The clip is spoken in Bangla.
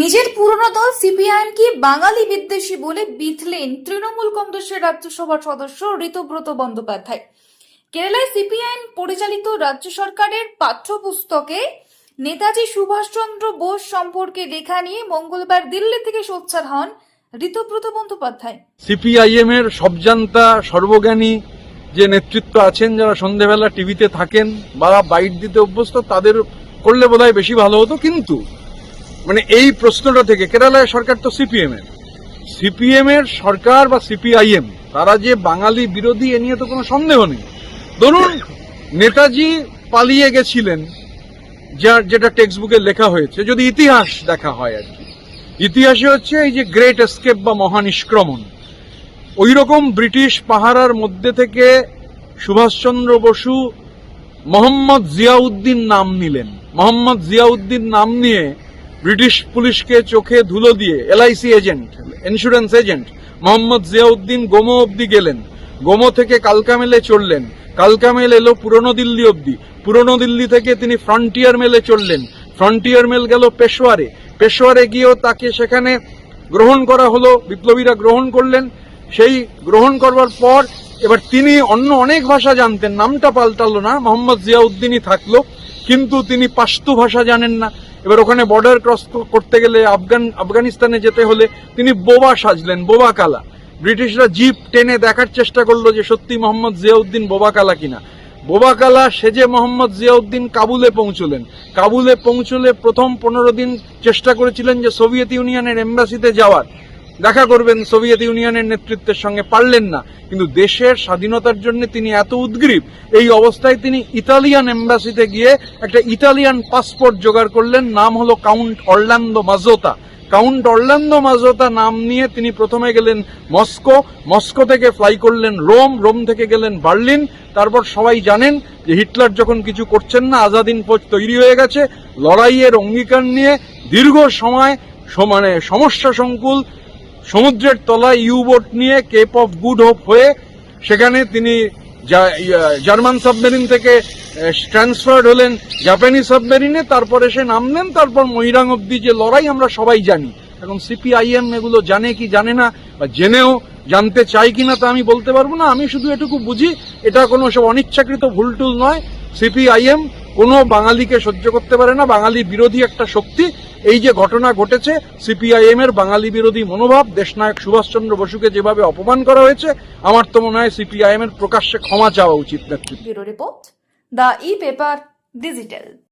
নিজের পুরনো দল সিপিআইএম কি বাঙালি বিদ্বেষী বলে বিথলেন তৃণমূল কংগ্রেসের রাজ্যসভার সদস্য ঋতব্রত বন্দ্যোপাধ্যায়। কেরালায় সিপিআইএম পরিচালিত রাজ্য সরকারের পাঠ্যপুস্তকে নেতাজি সুভাষচন্দ্র বোস সম্পর্কে লেখা নিয়ে মঙ্গলবার দিল্লি থেকে সোচ্চার হন ঋতব্রত বন্দ্যোপাধ্যায়। সিপিআইএম এর সবজান্তা সর্বজ্ঞানী যে নেতৃত্ব আছেন, যারা সন্ধেবেলা টিভিতে থাকেন, বা বাইট দিতে অভ্যস্ত, তাদের করলে বোধহয় বেশি ভালো হতো, কিন্তু মানে এই প্রশ্নটা থেকে, কেরালায় সরকার তো সিপিএম এর। সিপিএম এর সরকার বা সিপিআইএম তারা যে বাঙালি বিরোধী, এ নিয়ে তো কোনো সন্দেহ নেই। ধরুন, নেতাজি পালিয়ে গেছিলেন, যার, যেটা টেক্সট বুকে লেখা হয়েছে, যদি ইতিহাস দেখা হয় আর কি। ইতিহাসে হচ্ছে এই যে গ্রেট এস্কেপ বা মহানিষ্ক্রমণ ওই রকম ব্রিটিশ পাহারার মধ্যে থেকে সুভাষচন্দ্র বসু মোহাম্মদ জিয়াউদ্দিন নাম নিলেন। মোহাম্মদ জিয়াউদ্দিন নাম নিয়ে ব্রিটিশ পুলিশকে চোখে ধুলো দিয়ে LIC agent insurance agent Mohammad Ziauddin Gomoh অব্দি গেলেন। গোমো থেকে কালকামেলে চড়লেন। কালকামেল এলো পুরনো দিল্লি অব্দি পুরনো দিল্লি থেকে তিনি ফ্রন্টিয়ার মেলে চললেন ফ্রন্টিয়ার মেল গেল পেশোয়ারে। পেশোয়ারে গিয়েও তাকে সেখানে গ্রহণ করা হলো। বিপ্লবীরা গ্রহণ করলেন। সেই গ্রহণ করবার পর এবার তিনি অন্য অনেক ভাষা জানতেন। নামটা পাল্টালো না। মোহাম্মদ জিয়াউদ্দিনই থাকল। কিন্তু তিনি পাস্তু ভাষা জানেন না। এবার ওখানে বর্ডার ক্রস করতে গেলে আফগান, আফগানিস্তানে যেতে হলে তিনি বোবা সাজলেন, বোবা কালা। ব্রিটিশরা জিপ টেনে দেখার চেষ্টা করল যে সত্যি মোহাম্মদ জিয়াউদ্দিন বোবা কালা কিনা। বোবা কালা সেজে মোহাম্মদ জিয়াউদ্দিন কাবুলে পৌঁছলেন। কাবুলে পৌঁছলে প্রথম পনেরো দিন চেষ্টা করেছিলেন যে সোভিয়েত ইউনিয়নের এম্বাসিতে যাওয়ার। দেখা করবেন সোভিয়েত ইউনিয়নের নেতৃত্বের সঙ্গে। পারলেন না। কিন্তু দেশের স্বাধীনতার জন্য তিনি এত উদ্গ্রীব। এই অবস্থায় তিনি ইতালিয়ান এম্বাসিতে গিয়ে একটা ইতালিয়ান পাসপোর্ট জোগাড় করলেন। নাম হলো Count Orlando Mazzotta. Count Orlando Mazzotta নাম নিয়ে তিনি প্রথমে গেলেন মস্কো। মস্কো থেকে ফ্লাই করলেন রোম। রোম থেকে গেলেন বার্লিন। তারপর সবাই জানেন যে হিটলার যখন কিছু করছেন না, আজাদিন ফৌজ তৈরি হয়ে গেছে। লড়াইয়ের অঙ্গীকার নিয়ে দীর্ঘ সময় সমানে সমস্যা সংকুল সমুদ্রের তলায় ইউবোট নিয়ে কেপ অফ গুড হোপ হয়ে সেখানে তিনি জার্মান সাবমেরিন থেকে ট্রান্সফার্ড হলেন জাপানি সাবমেরিনে তারপরে সে নামলেন তারপর মহিরাং অব্দি যে লড়াই আমরা সবাই জানি। এখন সিপিআইএম এগুলো জানে কি জানে না বা জেনেও জানতে চাই কি না তা আমি বলতে পারব না। আমি শুধু এটুকু বুঝি, এটা কোনো সব অনিচ্ছাকৃত ভুলটুল নয়। সিপিআইএম কোনো বাঙালিকে সহ্য করতে পারে না। বাঙালি বিরোধী একটা শক্তি। এই যে ঘটনা ঘটেছে, সিপিআইএম এর বাঙালি বিরোধী মনোভাব, দেশনায়ক সুভাষচন্দ্র বসুকে যেভাবে অপমান করা হয়েছে, আমার তো মনে হয় সিপিআইএম এর প্রকাশ্যে ক্ষমা চাওয়া উচিত নেতৃত্ব। Report, the e paper digital.